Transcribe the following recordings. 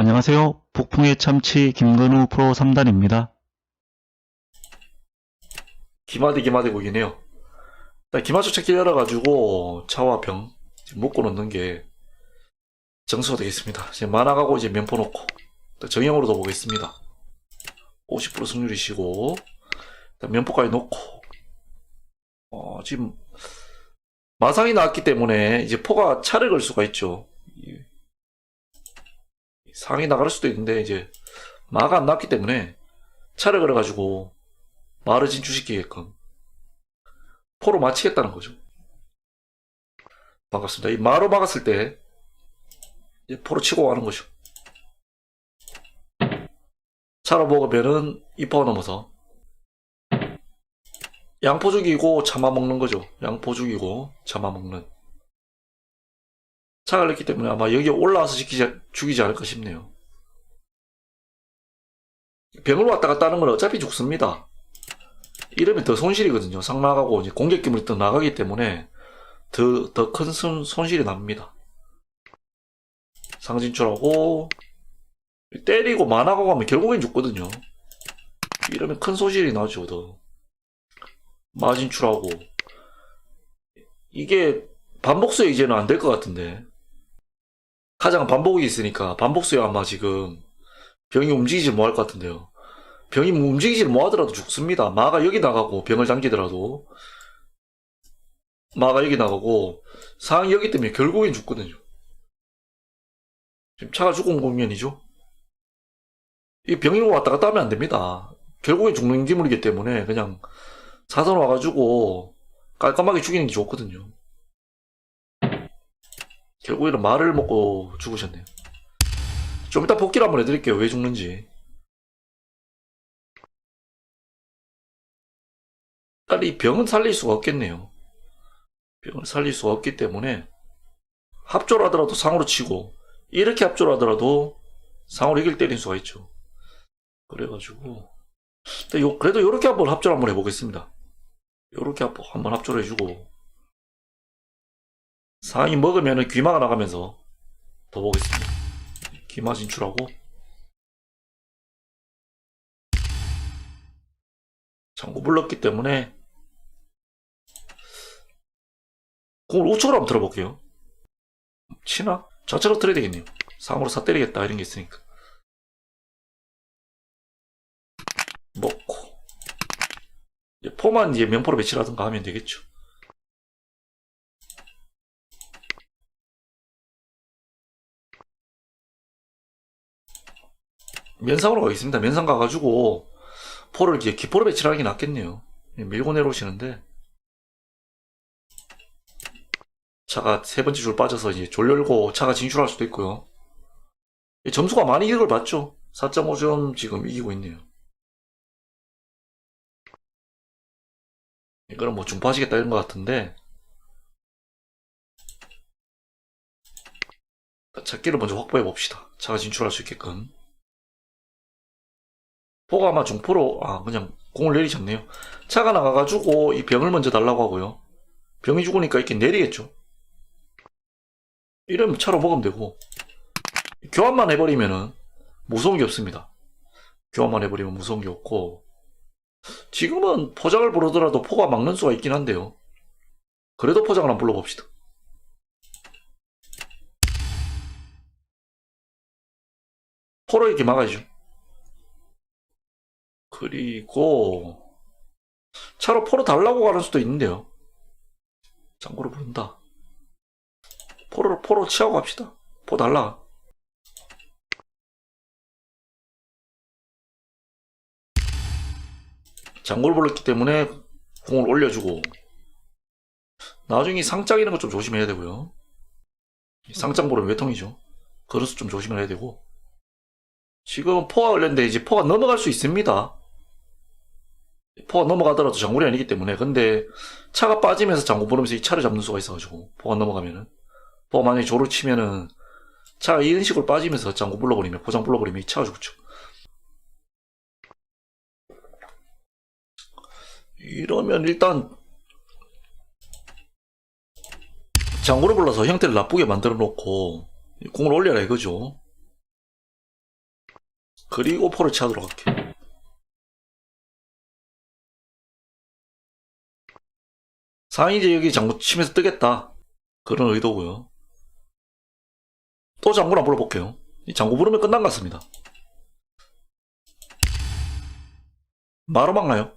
안녕하세요. 북풍의 참치 김근우 프로 3단입니다. 기마대 기마대 고기네요. 일단 기마초착기 열어가지고 차와 병 묶고 놓는 게 정수가 되겠습니다. 이제 만화가고 이제 면포 놓고 정형으로도 보겠습니다. 50% 승률이시고 면포까지 놓고 어, 지금 마상이 나왔기 때문에 이제 포가 차를 걸 수가 있죠. 이- 상이 나갈 수도 있는데 이제 마가 안 나왔기 때문에 차를 걸어가지고 마를 진출시키게끔 포로 마치겠다는 거죠. 반갑습니다. 이 마로 막았을 때 이제 포로 치고 가는 거죠. 차로 먹으면은 이 포가 넘어서 양포 죽이고 차마 먹는 거죠. 양포 죽이고 차마 먹는. 차가 걸렸기 때문에 아마 여기 올라와서 지키지, 죽이지 않을까 싶네요. 병을 왔다 갔다 하는 건 어차피 죽습니다. 이러면 더 손실이거든요. 상 나가고 이제 공격 기물이 더 나가기 때문에 더 더 큰 손실이 납니다. 상 진출하고 때리고 만화고 가면 결국엔 죽거든요. 이러면 큰 손실이 나죠. 더 마진출하고 이게 반복수에 이제는 안 될 것 같은데 가장 반복이 있으니까 반복수에 아마 지금 병이 움직이지 못할 것 같은데요. 병이 움직이질 못하더라도 죽습니다. 마가 여기 나가고 병을 당기더라도 마가 여기 나가고 상이 여기 때문에 결국엔 죽거든요. 지금 차가 죽은 국면이죠. 이 병이 왔다 갔다 하면 안 됩니다. 결국엔 죽는 기물이기 때문에 그냥 사선 와가지고 깔끔하게 죽이는 게 좋거든요. 결국에는 말을 먹고 죽으셨네요. 좀 이따 복귀를 한번 해드릴게요. 왜 죽는지. 일단 이 병은 살릴 수가 없겠네요. 병을 살릴 수가 없기 때문에 합조를 하더라도 상으로 치고 이렇게 합조를 하더라도 상으로 이길 때릴 수가 있죠. 그래가지고 그래도 이렇게 한번 합조를 한번 해보겠습니다. 이렇게 한번 합조를 해주고 상이 먹으면은 귀마가 나가면서 더 보겠습니다. 귀마 진출하고 장구 불렀기 때문에 공을 우측으로 한번 들어볼게요. 치나? 좌측으로 들어야 되겠네요. 상으로 사 때리겠다 이런 게 있으니까. 먹고 포만 이제 면포로 배치라든가 하면 되겠죠. 면상으로 가겠습니다. 면상 가가지고 포를 이제 기포로 배치를 게 낫겠네요. 밀고 내려오시는데 차가 세 번째 줄 빠져서 이제 졸 열고 차가 진출할 수도 있고요. 이 점수가 많이 이득을 봤죠. 4.5점 지금 이기고 있네요. 이거는 뭐 중파하시겠다 이런 것 같은데 찾기를 먼저 확보해 봅시다. 차가 진출할 수 있게끔. 포가 아마 중포로 아 그냥 공을 내리셨네요. 차가 나가가지고 이 병을 먼저 달라고 하고요. 병이 죽으니까 이렇게 내리겠죠. 이러면 차로 먹으면 되고 교환만 해버리면은 무서운 게 없습니다. 교환만 해버리면 무서운 게 없고 지금은 포장을 부르더라도 포가 막는 수가 있긴 한데요. 그래도 포장을 한번 불러봅시다. 포로 이렇게 막아야죠. 그리고 차로 포로 달라고 가는 수도 있는데요. 장고를 부른다. 포로 포로 치하고 갑시다. 포 달라. 장고를 불렀기 때문에 공을 올려주고 나중에 상장 이런 거좀 조심해야 되고요. 상장 보는 외통이죠. 그래서 좀 조심을 해야 되고 지금 포가 걸렸는데 이제 포가 넘어갈 수 있습니다. 포가 넘어가더라도 장골이 아니기 때문에 근데 차가 빠지면서 장고 부르면서 이 차를 잡는 수가 있어가지고 포가 넘어가면은 포가 만약에 조를 치면은 차가 이런 식으로 빠지면서 장고 불러버리면 포장 불러버리면 이 차가 죽죠. 이러면 일단 장고를 불러서 형태를 나쁘게 만들어 놓고 공을 올려라 이거죠. 그리고 포를 치하도록 할게요. 이제 여기 장구 치면서 뜨겠다. 그런 의도고요. 또 장구를 한번 불러볼게요. 이 장구 부르면 끝난 것 같습니다. 마로 막나요?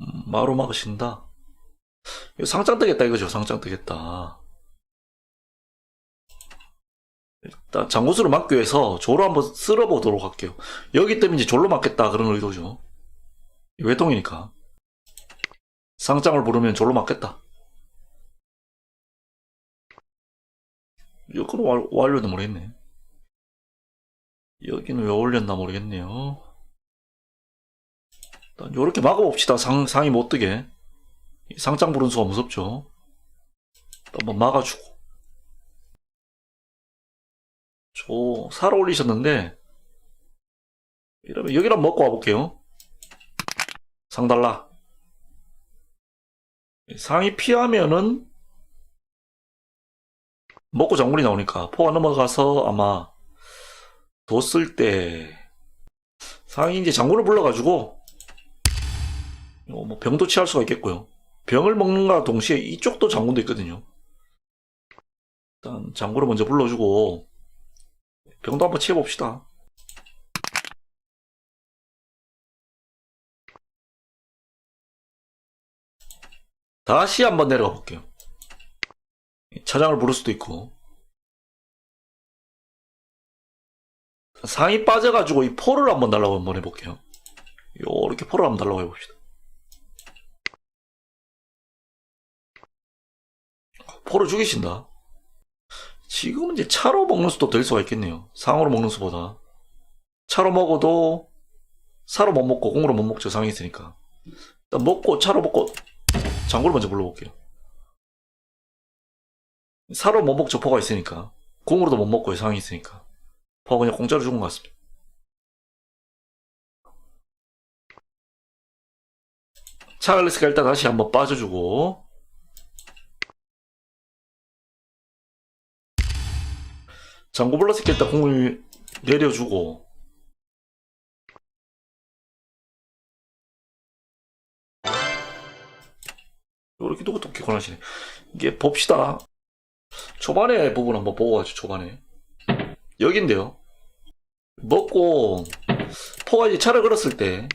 음, 마로 막으신다. 상장 뜨겠다 이거죠. 상장 뜨겠다. 일단 장구수를 막기 위해서 조로 한번 쓸어보도록 할게요. 여기 때문에 이제 졸로 맞겠다 그런 의도죠. 외통이니까. 상장을 부르면 졸로 맞겠다. 완- 완료도 모르겠네. 여기는 왜 올렸나 모르겠네요. 일단 요렇게 막아봅시다. 상, 상이 못 뜨게. 이 상장 부른 수가 무섭죠. 또 한번 막아주고. 저, 살아 올리셨는데, 이러면 한번 먹고 와볼게요. 상달라. 상이 피하면은, 먹고 장군이 나오니까, 포가 넘어가서 아마, 뒀을 때, 상이 이제 장군을 불러가지고, 뭐 병도 취할 수가 있겠고요. 병을 먹는과 동시에 이쪽도 장군도 있거든요. 일단 장군을 먼저 불러주고, 병도 한번 치워봅시다. 다시 한번 내려가 볼게요. 차장을 부를 수도 있고. 상이 빠져가지고 이 포를 한번 달라고 한번 해볼게요. 요렇게 포를 한번 달라고 해봅시다. 포를 죽이신다. 지금은 이제 차로 먹는 수도 될 수가 있겠네요. 상으로 먹는 수보다. 차로 먹어도 사로 못 먹고 공으로 못 먹죠. 상이 있으니까. 먹고 차로 먹고 장구를 먼저 불러볼게요. 사로 못 먹죠. 포가 있으니까. 공으로도 못 먹고 상이 있으니까. 포가 그냥 공짜로 죽은 것 같습니다. 찰리스가 일단 다시 한번 빠져주고 장구 때 일단 공을 내려주고 권하시네. 이게 봅시다. 초반에 부분 한번 보고 가죠 초반에. 여긴데요. 먹고 포가 이제 차를 걸었을 때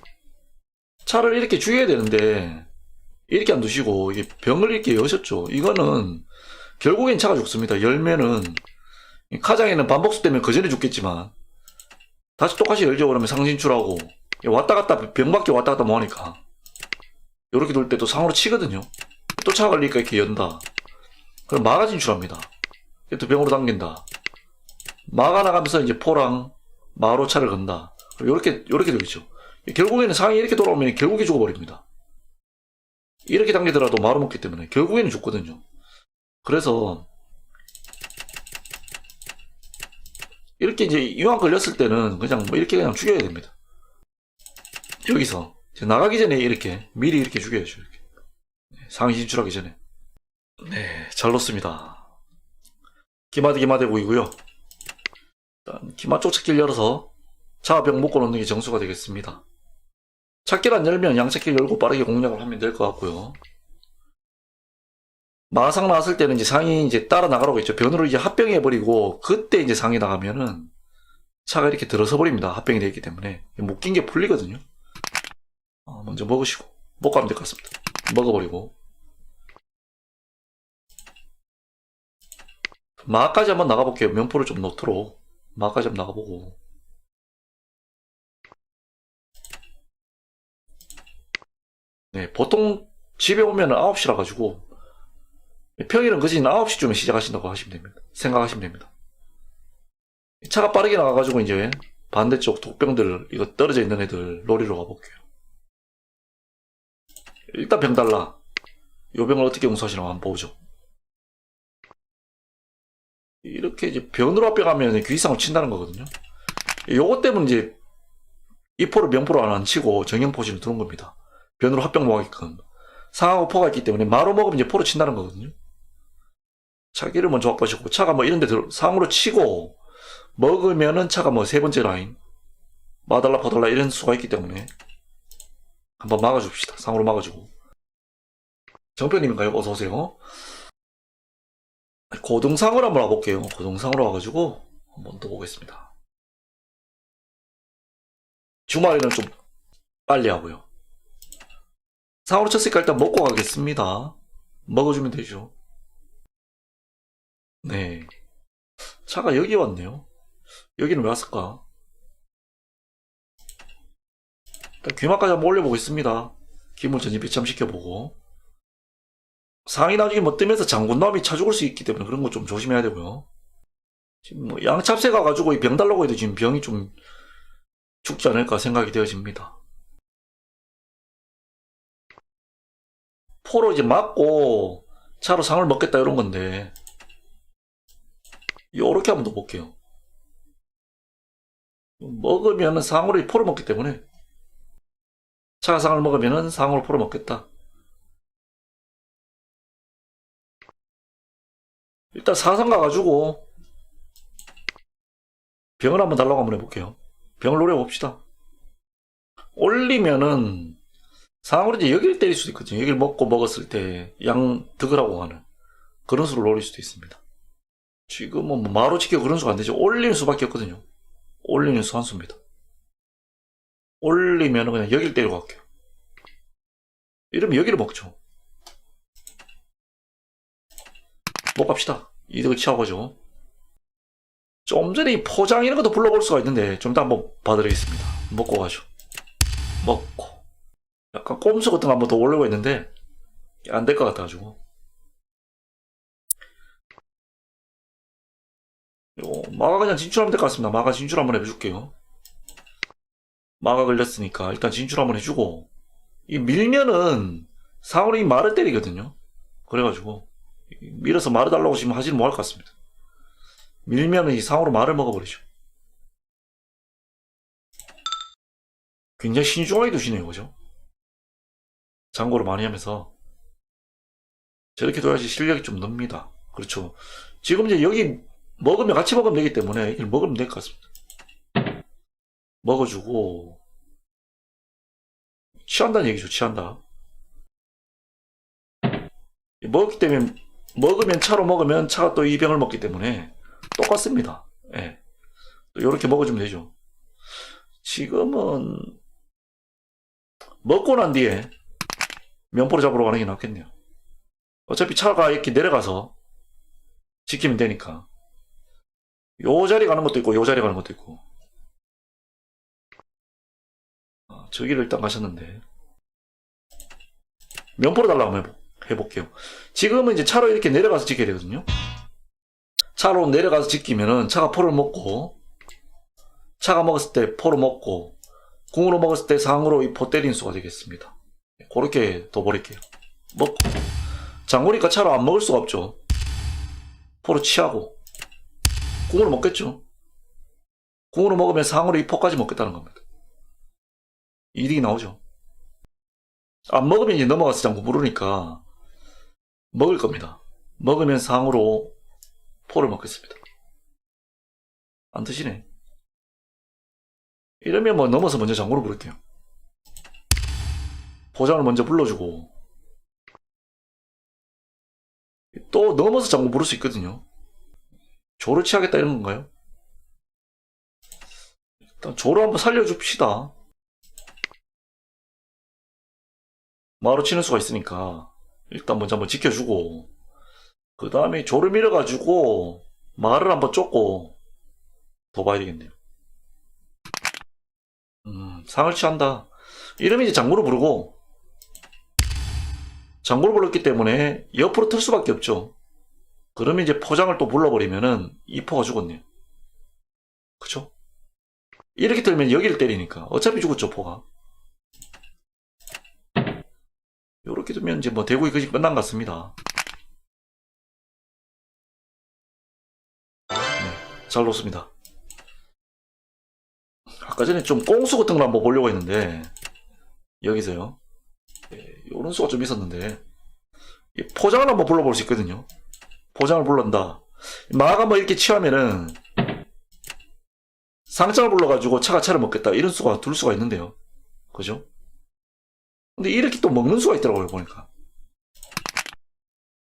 차를 이렇게 죽여야 되는데 이렇게 안 두시고 이게 병을 이렇게 여셨죠. 이거는 결국엔 차가 죽습니다. 이 카장에는 반복수 때문에 그 전에 죽겠지만 다시 똑같이 열죠. 그러면 상진출하고 왔다 갔다 병밖에 왔다 갔다 뭐 하니까. 이렇게 돌 때 또 상으로 치거든요 걸리니까 이렇게 연다 그럼 마가 진출합니다 또 병으로 당긴다 마가 나가면서 이제 포랑 마로 차를 건다 이렇게 이렇게 되겠죠 결국에는 상이 이렇게 돌아오면 결국에 죽어버립니다 이렇게 당기더라도 마로 먹기 때문에 결국에는 죽거든요 그래서 이렇게 이제 이왕 걸렸을 때는 그냥 뭐 이렇게 그냥 죽여야 됩니다. 여기서 나가기 전에 이렇게 미리 이렇게 죽여야죠. 이렇게. 네, 상위 진출하기 전에. 네, 잘 넣습니다. 기마대 기마대 보이고요. 일단 기마 쪽 찾기를 열어서 자병 묶어 놓는 게 정수가 되겠습니다. 찾기를 안 열면 양찾기를 열고 빠르게 공략을 하면 될 것 같고요. 마상 나왔을 때는 이제 상이 이제 따라 나가라고 했죠. 변으로 이제 합병 해 버리고 그때 이제 상이 나가면은 차가 이렇게 들어서 버립니다. 합병이 되기 때문에 묶인 게 풀리거든요. 어, 먼저 먹으시고 먹고 하면 될 것 같습니다. 먹어버리고 마까지 한번 나가볼게요. 면포를 좀 넣도록 마까지 한번 나가보고 네 보통 집에 오면 9시라 가지고 평일은 그진 9시쯤에 시작하신다고 하시면 됩니다. 생각하시면 됩니다. 차가 빠르게 나가가지고 이제 반대쪽 독병들, 이거 떨어져 있는 애들 놀이로 가볼게요. 일단 병 달라. 요 병을 어떻게 용서하시나 한번 보죠. 이렇게 이제 변으로 가면 귀상을 친다는 거거든요. 요것 때문에 이제 이포를 명포로 안 치고 정형포진을 두는 겁니다. 변으로 합병 모아게끔. 상하고 포가 있기 때문에 마로 먹으면 이제 포로 친다는 거거든요. 차기를 먼저 확보하시고 차가 뭐 이런 데 들어 상으로 치고 먹으면은 차가 뭐 세 번째 라인 마달라 퍼달라 이런 수가 있기 때문에 한번 막아줍시다. 상으로 막아주고 정표님인가요? 어서 오세요. 고등상으로 한번 와볼게요. 고등상으로 와가지고 한번 더 보겠습니다. 주말에는 좀 빨리 하고요. 상으로 쳤으니까 일단 먹고 가겠습니다. 먹어주면 되죠. 네. 차가 여기 왔네요. 여기는 왜 왔을까? 귀마까지 한번 올려보겠습니다. 기물 전입 배참시켜보고. 상이 나중에 뭐 뜨면서 장군남이 차 죽을 수 있기 때문에 그런 거 좀 조심해야 되고요. 지금 뭐 양찹새 가가지고 이 병 달라고 해도 지금 병이 좀 죽지 않을까 생각이 되어집니다. 포로 이제 맞고 차로 상을 먹겠다 이런 건데 요렇게 한번 더 볼게요. 먹으면 상으로 이 포를 먹기 때문에 차가 상을 먹으면 상으로 포를 먹겠다. 일단 사상 가가지고 병을 한번 달라고 한번 해볼게요. 병을 노려봅시다. 올리면은 상으로 이제 여기를 때릴 수도 있거든요. 여기를 먹고 먹었을 때 양 득으라고 하는 그런 수를 노릴 수도 있습니다. 지금은 뭐 마루 지키고 그런 수가 안 되죠. 올리는 수밖에 없거든요. 올리는 수 한 수입니다. 올리면 그냥 여기를 때리고 갈게요. 이러면 여기를 먹죠. 못 갑시다. 이득을 취하고죠. 좀 전에 이 포장 이런 것도 불러볼 수가 있는데 좀 이따 한번 봐드리겠습니다. 먹고 가죠. 먹고. 약간 꼼수 같은 거 한번 더 올리고 있는데 안 될 것 같아가지고. 요 마가 그냥 진출 하면 될 것 같습니다. 마가 진출 한번 해줄게요. 마가 걸렸으니까 일단 진출 한번 해주고 이 밀면은 상으로 이 말을 때리거든요. 그래가지고 밀어서 말을 달라고 지금 하지는 못할 것 같습니다. 밀면은 이 상으로 말을 먹어버리죠. 굉장히 신중하게 두시네요, 그죠? 장고를 많이 하면서 저렇게 둬야지 실력이 좀 늡니다. 그렇죠. 지금 이제 여기 먹으면 같이 먹으면 되기 때문에 이걸 먹으면 될 것 같습니다. 먹어주고 취한다는 얘기죠. 취한다. 먹기 때문에 먹으면 차로 먹으면 차가 또 이 병을 먹기 때문에 똑같습니다. 예. 이렇게 먹어주면 되죠. 지금은 먹고 난 뒤에 면포를 잡으러 가는 게 낫겠네요. 어차피 차가 이렇게 내려가서 지키면 되니까. 요 자리 가는 것도 있고, 요 자리 가는 것도 있고. 저기를 일단 가셨는데. 면포를 달라고 한번 해볼게요. 지금은 이제 차로 이렇게 내려가서 지켜야 되거든요. 차로 내려가서 지키면은 차가 포를 먹고, 차가 먹었을 때 포를 먹고, 궁으로 먹었을 때 상으로 이 포 때리는 수가 되겠습니다. 그렇게 둬버릴게요. 먹고. 장고리니까 차로 안 먹을 수가 없죠. 포로 취하고. 궁으로 먹겠죠. 궁으로 먹으면 상으로 이 포까지 먹겠다는 겁니다. 이득이 나오죠. 안 먹으면 이제 넘어가서 장구 부르니까 먹을 겁니다. 먹으면 상으로 포를 먹겠습니다. 안 드시네. 이러면 뭐 넘어서 먼저 장구를 부를게요. 포장을 먼저 불러주고 또 넘어서 장구 부를 수 있거든요. 조를 취하겠다 이런 건가요? 일단 조를 한번 살려줍시다. 마루 치는 수가 있으니까 일단 먼저 한번 지켜주고 그 다음에 조를 밀어가지고 말을 한번 쫓고 더 봐야 되겠네요. 음, 상을 취한다. 이러면 이제 장구를 부르고 장구를 불렀기 때문에 옆으로 틀 수밖에 없죠. 그러면 이제 포장을 또 불러버리면은 이 포가 죽었네요. 그쵸? 이렇게 들면 여기를 때리니까 어차피 죽었죠 포가. 이렇게 되면 이제 뭐 대구이 거의 끝난 것 같습니다. 네, 잘 놓습니다. 아까 전에 좀 꽁수 같은 걸 한번 보려고 했는데 여기서요. 이런 수가 좀 있었는데 이 포장을 한번 불러볼 수 있거든요. 포장을 불른다. 마가 뭐 이렇게 취하면은 상장을 불러가지고 차가 차를 먹겠다 이런 수가 둘 수가 있는데요. 그죠? 근데 이렇게 또 먹는 수가 있더라고요 보니까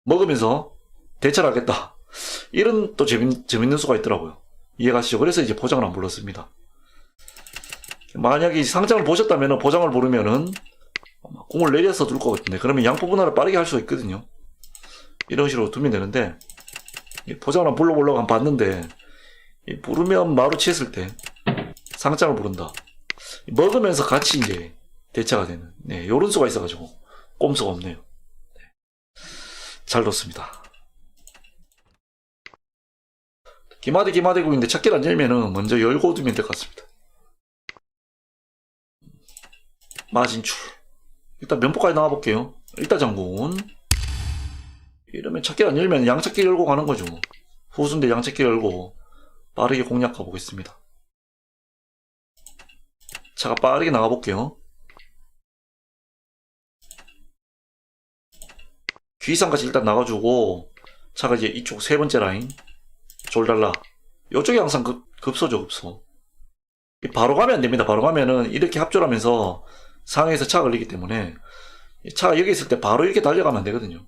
먹으면서 대처를 하겠다 이런 또 재밌, 재밌는 수가 있더라고요. 이해가시죠? 그래서 이제 포장을 안 불렀습니다. 만약에 상장을 보셨다면 보장을 부르면은 공을 내려서 둘 것 같은데 그러면 양포 분할을 빠르게 할 수가 있거든요. 이런 식으로 두면 되는데 이 포장을 한번 불러보려고 한번 봤는데 이 부르면 마루 치했을 때 상장을 부른다. 먹으면서 같이 이제 대처가 되는 네, 요런 수가 있어가지고 꼼수가 없네요. 네. 잘 넣습니다. 기마대 기마대국인데 찾기를 안 열면은 먼저 열고 두면 될 것 같습니다. 마진출. 일단 면포까지 나와볼게요. 일단 장군. 이러면 찾기를 안 열면 양찾기 열고 가는 거죠. 후순대 양찾기 열고 빠르게 공략 가보겠습니다. 차가 빠르게 나가볼게요. 귀상까지 일단 나가주고 차가 이제 이쪽 세 번째 라인 졸달라. 요쪽이 항상 급, 급소죠 급소. 이 바로 가면 안 됩니다. 바로 가면은 이렇게 합조하면서 상해에서 차가 걸리기 때문에 이 차가 여기 있을 때 바로 이렇게 달려가면 안 되거든요.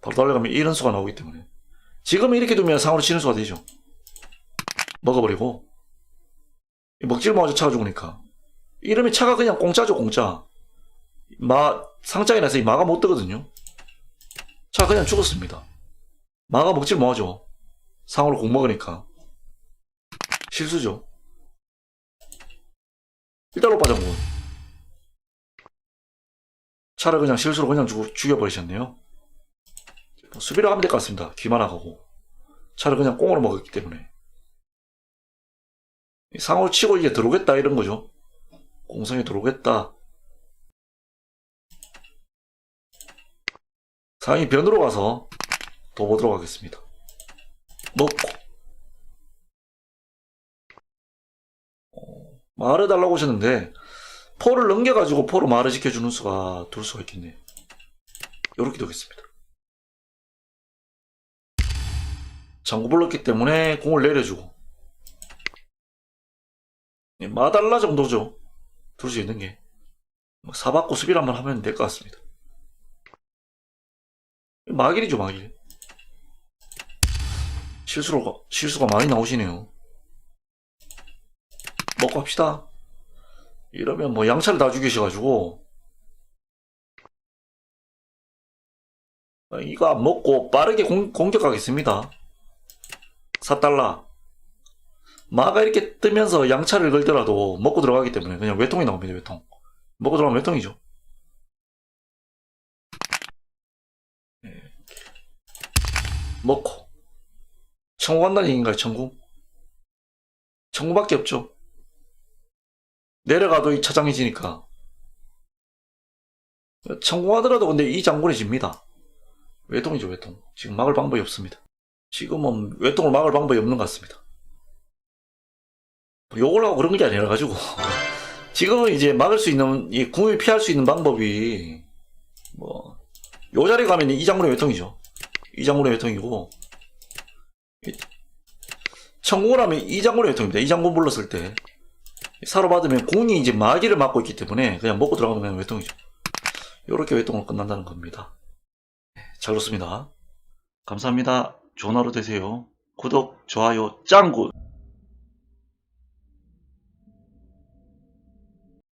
바로 달려가면 이런 수가 나오기 때문에. 지금 이렇게 두면 상으로 치는 수가 되죠. 먹어버리고. 이 먹지를 못하죠 차가 죽으니까. 이러면 차가 그냥 공짜죠 공짜. 마 상장이 나서 이 마가 못 뜨거든요 차 그냥 죽었습니다. 마가 먹지를 못하죠? 상으로 공 먹으니까. 실수죠. 일단 오빠 장군. 차를 그냥 실수로 그냥 죽, 죽여버리셨네요. 뭐 수비를 하면 될 것 같습니다. 귀만 나가고. 차를 그냥 꽁으로 먹었기 때문에. 상으로 치고 이제 들어오겠다 이런 거죠. 공성에 들어오겠다 상이 변으로 가서 더 보도록 하겠습니다. 먹고. 어, 말을 달라고 하셨는데 포를 넘겨가지고 포로 말을 지켜주는 수가 둘 수가 있겠네요. 요렇게 되겠습니다. 장구 불렀기 때문에 공을 내려주고. 예, 마달라 정도죠. 둘 수 있는 게. 뭐 사받고 수비를 한번 하면 될 것 같습니다 마길이죠 마길 실수로, 실수가 많이 나오시네요. 먹고 합시다. 이러면 뭐 양차를 다 죽이셔가지고, 아, 이거 안 먹고 빠르게 공, 공격하겠습니다. 4달러. 마가 이렇게 뜨면서 양차를 걸더라도 먹고 들어가기 때문에 그냥 외통이 나옵니다, 외통. 먹고 들어가면 외통이죠. 먹고. 청구 간다는 얘기인가요, 청구? 청구밖에 없죠. 내려가도 이 차장이 지니까. 청구하더라도 근데 이 장군이 집니다. 외통이죠, 외통. 지금 막을 방법이 없습니다. 지금은 외통을 막을 방법이 없는 것 같습니다. 뭐 욕을 하고 그런 게 아니라 가지고. 지금은 이제 막을 수 있는, 이 궁을 피할 수 있는 방법이, 뭐, 요 자리 가면 이 장군의 외통이죠. 이 장군의 외통이고, 천공을 하면 이장군의 외통입니다. 이장군 불렀을 때 사로 받으면 공이 이제 마기를 막고 있기 때문에 그냥 먹고 들어가면 그냥 외통이죠. 이렇게 외통으로 끝난다는 겁니다. 네, 잘 그렇습니다. 감사합니다. 좋은 하루 되세요. 구독, 좋아요, 짱굿!